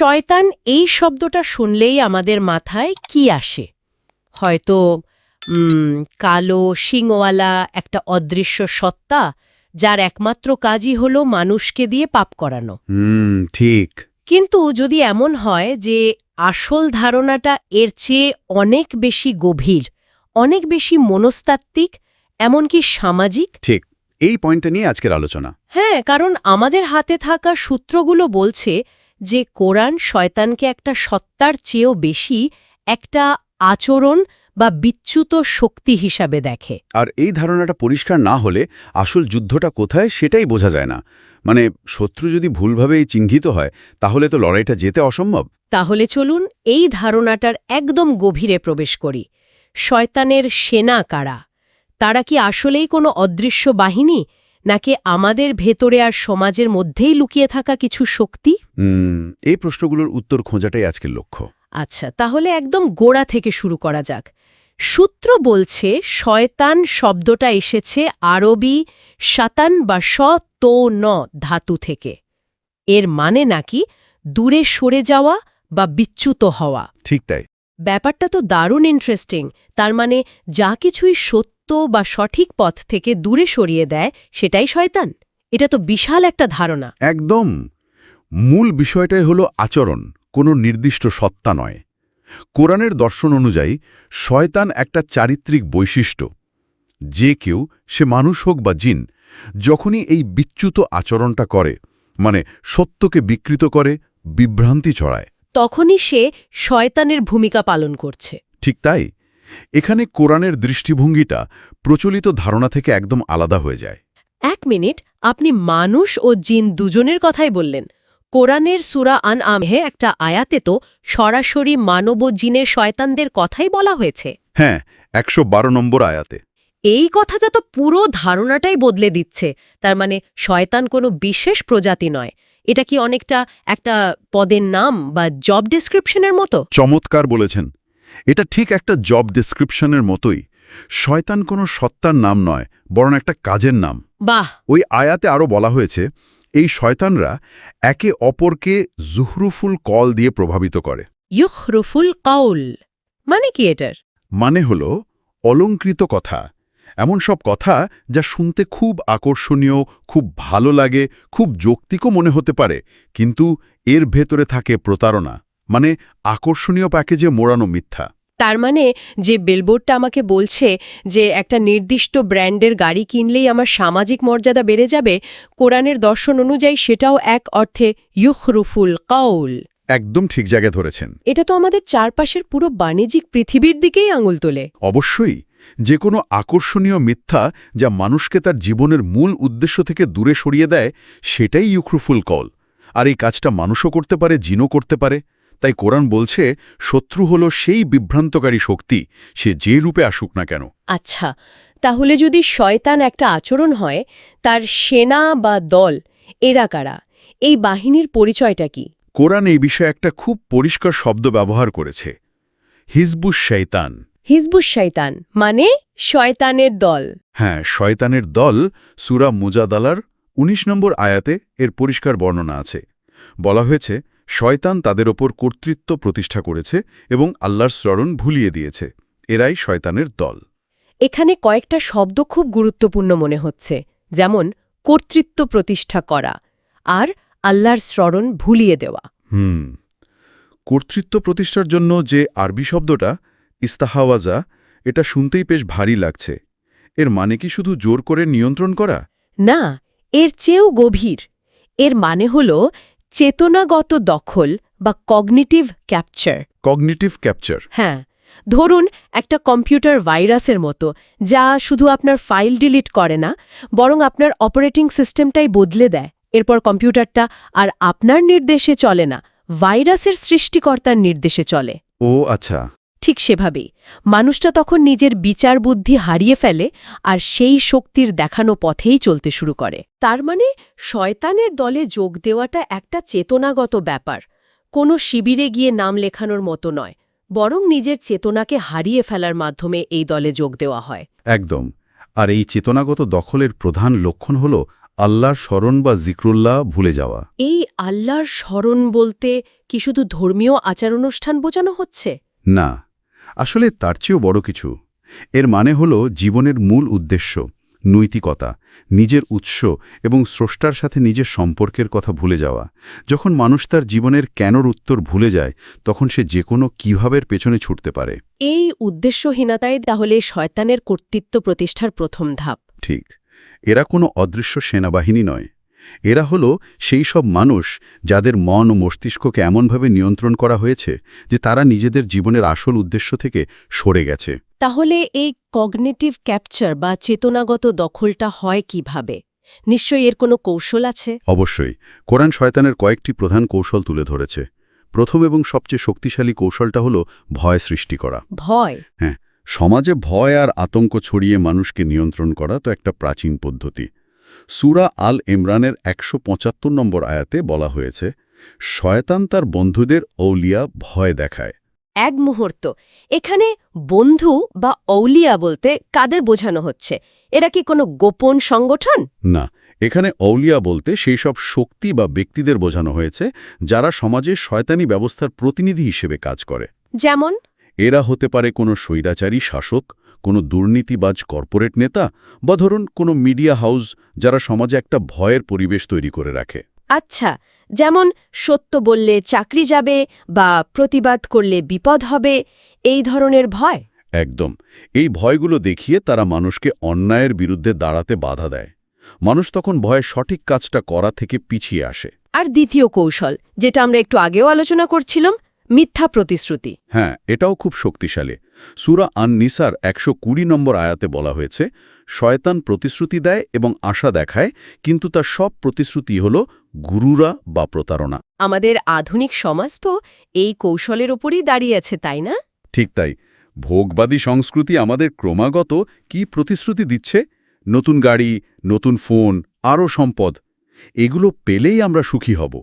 শয়তান এই শব্দটা শুনলেই আমাদের মাথায় কি আসে? হয়তো কালো শিংওয়ালা একটা অদৃশ্য সত্তা যার একমাত্র কাজই হলো মানুষকে দিয়ে পাপ করানো। হুম ঠিক। কিন্তু যদি এমন হয় যে আসল ধারণাটা এর চেয়ে অনেক বেশি গভীর অনেক বেশি মনস্তাত্ত্বিক এমনকি সামাজিক? ঠিক এই পয়েন্টটা নিয়ে আজকের আলোচনা। হ্যাঁ কারণ আমাদের হাতে থাকা সূত্রগুলো বলছে যে কোরআন শয়তানকে একটা সত্তার চেয়েও বেশি একটা আচরণ বা বিচ্যুত শক্তি হিসাবে দেখে। আর এই ধারণাটা পরিষ্কার না হলে আসল যুদ্ধটা কোথায় সেটাই বোঝা যায় না। মানে শত্রু যদি ভুলভাবে চিহ্নিত হয় তাহলে তো লড়াইটা যেতে অসম্ভব। তাহলে চলুন এই ধারণাটার একদম গভীরে প্রবেশ করি। শয়তানের সেনা কারা? তারা কি আসলেই কোনো অদৃশ্য বাহিনী? নাকি আমাদের ভেতরে আর সমাজের মধ্যেই লুকিয়ে থাকা কিছু শক্তি? হুম এই প্রশ্নগুলোর উত্তর খোঁজাটাই আজকের লক্ষ্য। আচ্ছা তাহলে একদম গোড়া থেকে শুরু করা যাক। সূত্র বলছে শয়তান শব্দটা এসেছে আরবি শাতান বা স তো ন ধাতু থেকে। এর মানে নাকি দূরে সরে যাওয়া বা বিচ্যুত হওয়া। ঠিক তাই। ব্যাপারটা তো দারুণ ইন্টারেস্টিং তার মানে যা কিছুই সত্য বা সঠিক পথ থেকে দূরে সরিয়ে দেয় সেটাই শয়তান। এটা তো বিশাল একটা ধারণা। একদম। মূল বিষয়টাই হলো আচরণ কোনো নির্দিষ্ট সত্তা নয়। কোরআনের দর্শন অনুযায়ী শয়তান একটা চারিত্রিক বৈশিষ্ট্য। যে কেউ সে মানুষ হোক বা জিন যখনই এই বিচ্যুত আচরণটা করে মানে সত্যকে বিকৃত করে বিভ্রান্তি ছড়ায়। তখনই সে শয়তানের ভূমিকা পালন করছে। ঠিক তাই। এখানে কোরআনের দৃষ্টিভঙ্গিটা প্রচলিত ধারণা থেকে একদম আলাদা হয়ে যায়। এক মিনিট আপনি মানুষ ও জিন দুজনের কথাই বললেন। কোরআনের সুরা আন আমহে একটা আয়াতে তো সরাসরি মানব ও জিনের শয়তানদের কথাই বলা হয়েছে। হ্যাঁ একশো বারো নম্বর আয়াতে। এই কথাটা তো পুরো ধারণাটাই বদলে দিচ্ছে। তার মানে শয়তান কোনো বিশেষ প্রজাতি নয়। এটা কি অনেকটা একটা পদের নাম বা জব ডেসক্রিপশনের মতো? চমৎকার বলেছেন। এটা ঠিক একটা জব ডিসক্রিপশনের মতোই। শয়তান কোনো সত্তার নাম নয় বরং একটা কাজের নাম। বাহ! ওই আয়াতে আরও বলা হয়েছে এই শয়তানরা একে অপরকে জুহরুফুল কল দিয়ে প্রভাবিত করে। ইউখরুফুল কাউল মানে কি এটার? মানে হল অলঙ্কৃত কথা। এমন সব কথা যা শুনতে খুব আকর্ষণীয় খুব ভালো লাগে খুব যৌক্তিকও মনে হতে পারে কিন্তু এর ভেতরে থাকে প্রতারণা। মানে আকর্ষণীয় প্যাকেজে মোড়ানো মিথ্যা। তার মানে যে বিলবোর্ডটা আমাকে বলছে যে একটা নির্দিষ্ট ব্র্যান্ডের গাড়ি কিনলেই আমার সামাজিক মর্যাদা বেড়ে যাবে কোরআনের দর্শন অনুযায়ী সেটাও এক অর্থে ইউখরুফুল কাউল। একদম ঠিক জায়গায় ধরেছেন। এটা তো আমাদের চারপাশের পুরো বাণিজ্যিক পৃথিবীর দিকেই আঙুল তোলে। অবশ্যই যে কোনো আকর্ষণীয় মিথ্যা যা মানুষকে তার জীবনের মূল উদ্দেশ্য থেকে দূরে সরিয়ে দেয় সেটাই ইউক্রুফুল কল আর এই কাজটা মানুষও করতে পারে জিনও করতে পারে। তাই কোরআন বলছে শত্রু হল সেই বিভ্রান্তকারী শক্তি সে যে রূপে আসুক না কেন। আচ্ছা তাহলে যদি শয়তান একটা আচরণ হয় তার সেনা বা দল এরা কারা? এই বাহিনীর পরিচয়টা কি? কোরআন এই বিষয়ে একটা খুব পরিষ্কার শব্দ ব্যবহার করেছে। হিজবুস শৈতান হিজবুস শয়তান মানে শয়তানের দল। হ্যাঁ শয়তানের দল সুরা মুজাদালার ১৯ নম্বর আয়াতে এর পরিষ্কার বর্ণনা আছে। বলা হয়েছে শয়তান তাদের ওপর কর্তৃত্ব প্রতিষ্ঠা করেছে এবং আল্লাহর স্মরণ ভুলিয়ে দিয়েছে। এরাই শয়তানের দল। এখানে কয়েকটা শব্দ খুব গুরুত্বপূর্ণ মনে হচ্ছে যেমন কর্তৃত্ব প্রতিষ্ঠা করা আর আল্লাহর স্মরণ ভুলিয়ে দেওয়া। হুম। কর্তৃত্ব প্রতিষ্ঠার জন্য যে আরবি শব্দটা ইস্তাহাওয়াজা এটা শুনতেই বেশ ভারী লাগছে। এর মানে কি শুধু জোর করে নিয়ন্ত্রণ করা? না এর চেয়েও গভীর। এর মানে হল চেতনাগত দখল বা কগনিটিভ ক্যাপচার। Cognitive capture. হ্যাঁ ধরুন একটা কম্পিউটার ভাইরাসের মতো যা শুধু আপনার ফাইল ডিলিট করে না বরং আপনার অপারেটিং সিস্টেমটাই বদলে দেয়। এরপর কম্পিউটারটা আর আপনার নির্দেশে চলে না ভাইরাসের সৃষ্টিকর্তার নির্দেশে চলে। ও আচ্ছা। ঠিক সেভাবেই। মানুষটা তখন নিজের বিচার বুদ্ধি হারিয়ে ফেলে আর সেই শক্তির দেখানো পথেই চলতে শুরু করে। তার মানে শয়তানের দলে যোগ দেওয়াটা একটা চেতনাগত ব্যাপার। কোনো শিবিরে গিয়ে নাম লেখানোর মতো নয় বরং নিজের চেতনাকে হারিয়ে ফেলার মাধ্যমে এই দলে যোগ দেওয়া হয়। একদম। আর এই চেতনাগত দখলের প্রধান লক্ষণ হল আল্লাহর স্মরণ বা জিক্রুল্লাহ ভুলে যাওয়া। এই আল্লাহর স্মরণ বলতে কি শুধু ধর্মীয় আচার অনুষ্ঠান বোঝানো হচ্ছে? না। আসলে তার চেয়েও বড় কিছু। এর মানে হল জীবনের মূল উদ্দেশ্য নৈতিকতা নিজের উৎস এবং স্রষ্টার সাথে নিজের সম্পর্কের কথা ভুলে যাওয়া। যখন মানুষ তার জীবনের কেনর উত্তর ভুলে যায় তখন সে যে কোনো কীভাবের পেছনে ছুটতে পারে। এই উদ্দেশ্যহীনতাই তাহলে শয়তানের কর্তৃত্ব প্রতিষ্ঠার প্রথম ধাপ। ঠিক। এরা কোনো অদৃশ্য সেনাবাহিনী নয়। এরা হলো সেই সব মানুষ যাদের মন ও মস্তিষ্ককে এমনভাবে নিয়ন্ত্রণ করা হয়েছে যে তারা নিজেদের জীবনের আসল উদ্দেশ্য থেকে সরে গেছে। তাহলে এই কগনেটিভ ক্যাপচার বা চেতনাগত দখলটা হয় কীভাবে? নিশ্চয়ই এর কোনো কৌশল আছে? অবশ্যই। কোরআন শয়তানের কয়েকটি প্রধান কৌশল তুলে ধরেছে। প্রথম এবং সবচেয়ে শক্তিশালী কৌশলটা হলো ভয় সৃষ্টি করা। ভয়? হ্যাঁ সমাজে ভয় আর আতঙ্ক ছড়িয়ে মানুষকে নিয়ন্ত্রণ করা তো একটা প্রাচীন পদ্ধতি। সুরা আল ইমরানের একশো পঁচাত্তর নম্বর আয়াতে বলা হয়েছে শয়তান তার বন্ধুদের ঔলিয়া ভয় দেখায়। এক মুহূর্ত। এখানে বন্ধু বা ঔলিয়া বলতে কাদের বোঝানো হচ্ছে? এরা কি কোনো গোপন সংগঠন? না এখানে ঔলিয়া বলতে সেই সব শক্তি বা ব্যক্তিদের বোঝানো হয়েছে যারা সমাজে শয়তানি ব্যবস্থার প্রতিনিধি হিসেবে কাজ করে। যেমন? এরা হতে পারে কোনো স্বৈরাচারী শাসক কোনো দুর্নীতিবাজ কর্পোরেট নেতা বা ধরুন কোনো মিডিয়া হাউস যারা সমাজে একটা ভয়ের পরিবেশ তৈরি করে রাখে। আচ্ছা যেমন সত্য বললে চাকরি যাবে বা প্রতিবাদ করলে বিপদ হবে এই ধরনের ভয়? একদম। এই ভয়গুলো দেখিয়ে তারা মানুষকে অন্যায়ের বিরুদ্ধে দাঁড়াতে বাধা দেয়। মানুষ তখন ভয়ে সঠিক কাজটা করা থেকে পিছিয়ে আসে। আর দ্বিতীয় কৌশল যেটা আমরা একটু আগেও আলোচনা করছিলাম মিথ্যা প্রতিশ্রুতি। হ্যাঁ এটাও খুব শক্তিশালী। সুরা আন নিসার একশো কুড়ি নম্বর আয়াতে বলা হয়েছে শয়তান প্রতিশ্রুতি দেয় এবং আশা দেখায় কিন্তু তার সব প্রতিশ্রুতি হল গুরুরা বা প্রতারণা। আমাদের আধুনিক সমাজ তো এই কৌশলের ওপরই দাঁড়িয়ে আছে তাই না? ঠিক তাই। ভোগবাদী সংস্কৃতি আমাদের ক্রমাগত কি প্রতিশ্রুতি দিচ্ছে? নতুন গাড়ি নতুন ফোন আরও সম্পদ এগুলো পেলেই আমরা সুখী হব।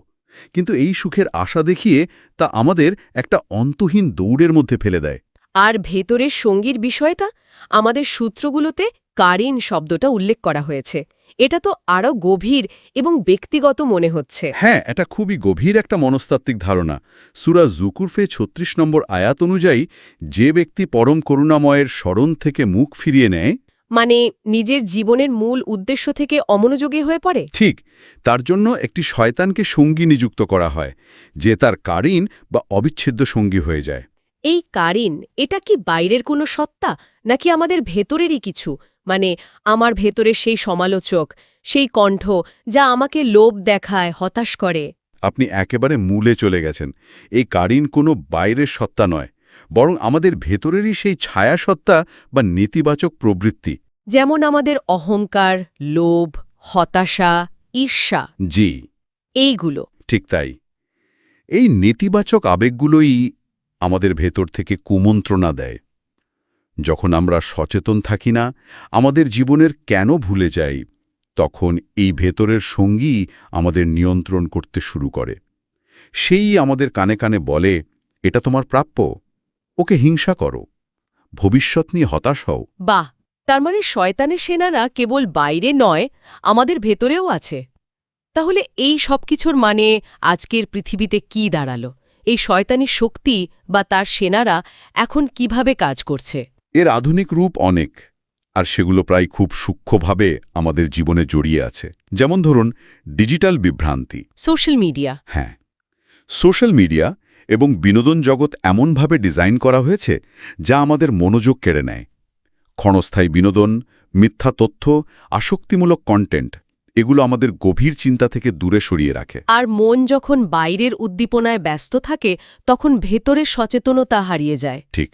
কিন্তু এই সুখের আশা দেখিয়ে তা আমাদের একটা অন্তহীন দৌড়ের মধ্যে ফেলে দেয়। আর ভেতরের সঙ্গীর বিষয়টা আমাদের সূত্রগুলোতে কারিন শব্দটা উল্লেখ করা হয়েছে। এটা তো আরও গভীর এবং ব্যক্তিগত মনে হচ্ছে। হ্যাঁ এটা খুবই গভীর একটা মনস্তাত্ত্বিক ধারণা। সুরা জুকুরফে ছত্রিশ নম্বর আয়াত অনুযায়ী যে ব্যক্তি পরম করুণাময়ের স্মরণ থেকে মুখ ফিরিয়ে নেয় মানে নিজের জীবনের মূল উদ্দেশ্য থেকে অমনোযোগী হয়ে পড়ে? ঠিক তার জন্য একটি শয়তানকে সঙ্গী নিযুক্ত করা হয় যে তার কারিন বা অবিচ্ছেদ্য সঙ্গী হয়ে যায়। এই কারিন এটা কি বাইরের কোনো সত্তা নাকি আমাদের ভেতরেরই কিছু? মানে আমার ভেতরের সেই সমালোচক সেই কণ্ঠ যা আমাকে লোভ দেখায় হতাশ করে। আপনি একেবারে মূলে চলে গেছেন। এই কারিন কোনো বাইরের সত্তা নয় বরং আমাদের ভেতরেরই সেই ছায়া সত্তা বা নেতিবাচক প্রবৃত্তি। যেমন আমাদের অহংকার লোভ হতাশা ঈর্ষা। জি। এইগুলো। ঠিক তাই। এই নেতিবাচক আবেগগুলোই আমাদের ভেতর থেকে কুমন্ত্রণা দেয়। যখন আমরা সচেতন থাকি না আমাদের জীবনের কেন ভুলে যাই তখন এই ভেতরের সঙ্গী আমাদের নিয়ন্ত্রণ করতে শুরু করে। সেই আমাদের কানে কানে বলে এটা তোমার প্রাপ্য? ওকে হিংসা করো। ভবিষ্যৎ নিয়ে হতাশ হও। বাহ তার মানে শয়তানের সেনারা কেবল বাইরে নয় আমাদের ভেতরেও আছে। তাহলে এই সব কিছুর মানে আজকের পৃথিবীতে কি দাঁড়াল? এই শয়তানি শক্তি বা তার সেনারা এখন কীভাবে কাজ করছে? এর আধুনিক রূপ অনেক আর সেগুলো প্রায় খুব সূক্ষ্মভাবে আমাদের জীবনে জড়িয়ে আছে। যেমন ধরুন ডিজিটাল বিভ্রান্তি। Social media. হ্যাঁ সোশ্যাল মিডিয়া এবং বিনোদন জগৎ এমনভাবে ডিজাইন করা হয়েছে যা আমাদের মনোযোগ কেড়ে নেয়। ক্ষণস্থায়ী বিনোদন মিথ্যা তথ্য আসক্তিমূলক কন্টেন্ট এগুলো আমাদের গভীর চিন্তা থেকে দূরে সরিয়ে রাখে। আর মন যখন বাইরের উদ্দীপনায় ব্যস্ত থাকে তখন ভেতরের সচেতনতা হারিয়ে যায়। ঠিক।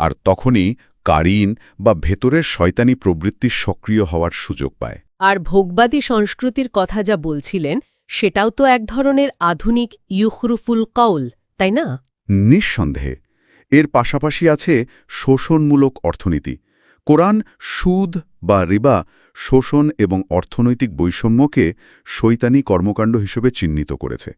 আর তখনই কারিন বা ভেতরের শয়তানি প্রবৃত্তি সক্রিয় হওয়ার সুযোগ পায়। আর ভোগবাদী সংস্কৃতির কথা যা বলছিলেন সেটাও তো এক ধরনের আধুনিক ইউখরুফুল কাউল। তাই না? নিঃসন্দেহে। এর পাশাপাশি আছে শোষণমূলক অর্থনীতি। কোরআন সুদ বা রিবা শোষণ এবং অর্থনৈতিক বৈষম্যকে শৈতানি কর্মকাণ্ড হিসেবে চিহ্নিত করেছে।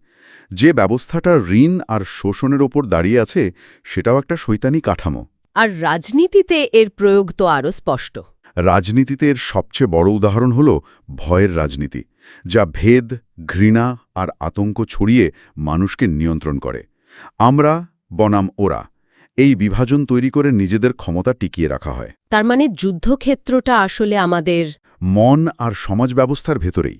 যে ব্যবস্থাটা ঋণ আর শোষণের ওপর দাঁড়িয়ে আছে সেটাও একটা শৈতানি কাঠামো। আর রাজনীতিতে এর প্রয়োগ তো আরও স্পষ্ট। রাজনীতিতে এর সবচেয়ে বড় উদাহরণ হল ভয়ের রাজনীতি যা ভেদ ঘৃণা আর আতঙ্ক ছড়িয়ে মানুষকে নিয়ন্ত্রণ করে। আমরা বনাম ওরা এই বিভাজন তৈরি করে নিজেদের ক্ষমতা টিকিয়ে রাখা হয়। তার মানে যুদ্ধক্ষেত্রটা আসলে আমাদের মন আর সমাজ ব্যবস্থার ভেতরেই।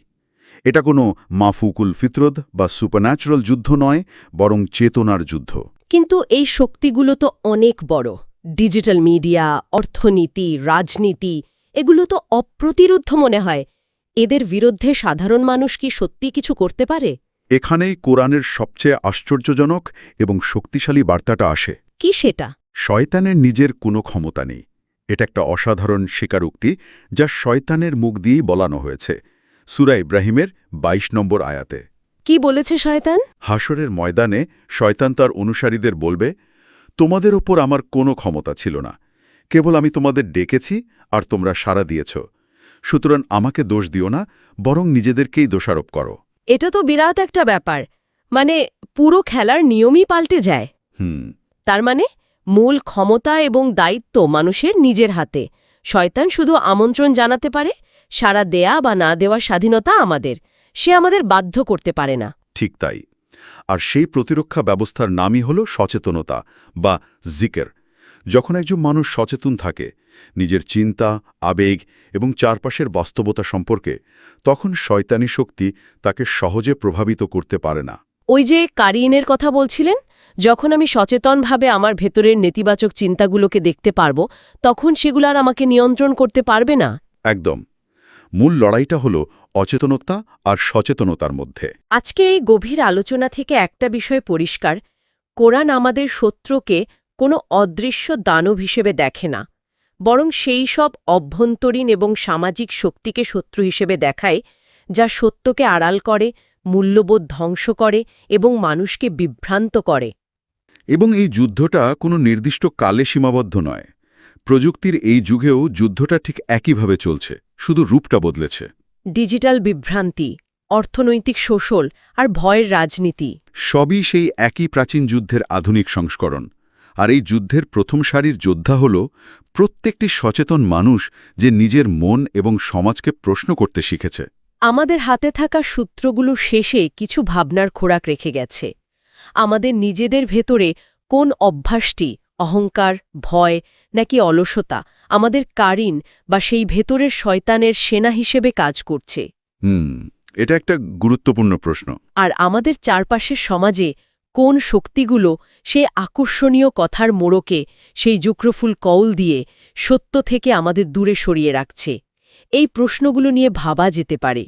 এটা কোনো মাফুকুল ফিতরদ বা সুপারন্যাচুরাল যুদ্ধ নয় বরং চেতনার যুদ্ধ। কিন্তু এই শক্তিগুলো তো অনেক বড়। ডিজিটাল মিডিয়া অর্থনীতি রাজনীতি এগুলো তো অপ্রতিরুদ্ধ মনে হয়। এদের বিরুদ্ধে সাধারণ মানুষ কি সত্যি কিছু করতে পারে? এখানেই কোরআনের সবচেয়ে আশ্চর্যজনক এবং শক্তিশালী বার্তাটা আসে। কি সেটা? শয়তানের নিজের কোনো ক্ষমতা নেই। এটা একটা অসাধারণ স্বীকারোক্তি যা শয়তানের মুখ দিয়েই বলানো হয়েছে। সুরা ইব্রাহিমের ২২ নম্বর আয়াতে। কি বলেছে শয়তান? হাসরের ময়দানে শয়তান তার অনুসারীদের বলবে তোমাদের ওপর আমার কোনো ক্ষমতা ছিল না। কেবল আমি তোমাদের ডেকেছি আর তোমরা সাড়া দিয়েছ। সুতরাং আমাকে দোষ দিও না বরং নিজেদেরকেই দোষারোপ করো। এটা তো বিরাট একটা ব্যাপার। মানে পুরো খেলার নিয়মই পাল্টে যায়। হুম। তার মানে মূল ক্ষমতা এবং দায়িত্ব মানুষের নিজের হাতে। শয়তান শুধু আমন্ত্রণ জানাতে পারে সারা দেয়া বা না দেওয়ার স্বাধীনতা আমাদের। সে আমাদের বাধ্য করতে পারে না। ঠিক তাই। আর সেই প্রতিরক্ষা ব্যবস্থার নামই হল সচেতনতা বা জিকের। যখন একজন মানুষ সচেতন থাকে নিজের চিন্তা আবেগ এবং চারপাশের বাস্তবতা সম্পর্কে তখন শয়তানি শক্তি তাকে সহজে প্রভাবিত করতে পারে না। ওই যে কারিনের কথা বলছিলেন যখন আমি সচেতনভাবে আমার ভেতরের নেতিবাচক চিন্তাগুলোকে দেখতে পারব তখন সেগুলো আর আমাকে নিয়ন্ত্রণ করতে পারবে না। একদম। মূল লড়াইটা হল অচেতনতা আর সচেতনতার মধ্যে। আজকে এই গভীর আলোচনা থেকে একটা বিষয় পরিষ্কার কোরআন আমাদের শত্রুকে কোনো অদৃশ্য দানব হিসেবে দেখে না। বরং সেই সব অভ্যন্তরীণ এবং সামাজিক শক্তিকে শত্রু হিসেবে দেখায় যা সত্যকে আড়াল করে মূল্যবোধ ধ্বংস করে এবং মানুষকে বিভ্রান্ত করে। এবং এই যুদ্ধটা কোনো নির্দিষ্ট কালে সীমাবদ্ধ নয়। প্রযুক্তির এই যুগেও যুদ্ধটা ঠিক একইভাবে চলছে শুধু রূপটা বদলেছে। ডিজিটাল বিভ্রান্তি অর্থনৈতিক শোষল আর ভয়ের রাজনীতি। সবই সেই একই প্রাচীন যুদ্ধের আধুনিক সংস্করণ। আর এই যুদ্ধের প্রথম সারির যোদ্ধা হল প্রত্যেকটি সচেতন মানুষ যে নিজের মন এবং সমাজকে প্রশ্ন করতে শিখেছে। আমাদের হাতে থাকা সূত্রগুলো শেষে কিছু ভাবনার খোরাক রেখে গেছে। আমাদের নিজেদের ভেতরে কোন অভ্যাসটি অহংকার ভয় নাকি অলসতা আমাদের কারিন বা সেই ভেতরের শয়তানের সেনা হিসেবে কাজ করছে। হুম এটা একটা গুরুত্বপূর্ণ প্রশ্ন। আর আমাদের চারপাশের সমাজে কোন শক্তিগুলো সে আকর্ষণীয় কথার মোড়কে সেই যুক্রফুল কৌল দিয়ে সত্য থেকে আমাদের দূরে সরিয়ে রাখছে। এই প্রশ্নগুলো নিয়ে ভাবা যেতে পারে।